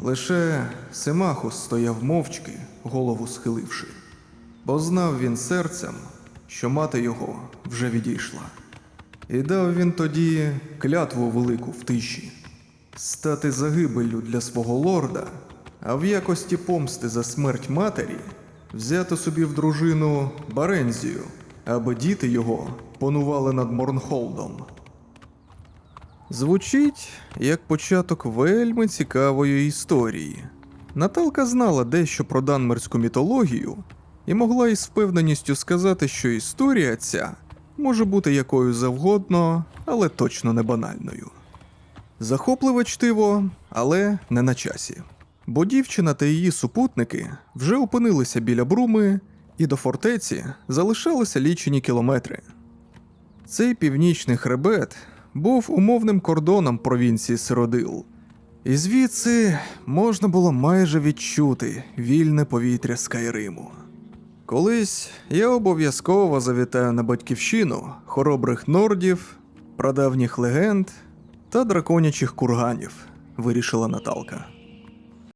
Лише Семахус стояв мовчки, голову схиливши, бо знав він серцем, що мати його вже відійшла. І дав він тоді клятву велику в тиші стати загибеллю для свого лорда, а в якості помсти за смерть матері взяти собі в дружину Барензію, аби діти його панували над Морнхолдом. Звучить як початок вельми цікавої історії. Наталка знала дещо про данмерську мітологію і могла із впевненістю сказати, що історія ця може бути якою завгодно, але точно не банальною. Захопливе чтиво, але не на часі. Бо дівчина та її супутники вже опинилися біля бруми, і до фортеці залишалися лічені кілометри. Цей північний хребет був умовним кордоном провінції Сиродил, і звідси можна було майже відчути вільне повітря Скайриму. Колись я обов'язково завітаю на батьківщину хоробрих нордів, прадавніх легенд та драконячих курганів, вирішила Наталка.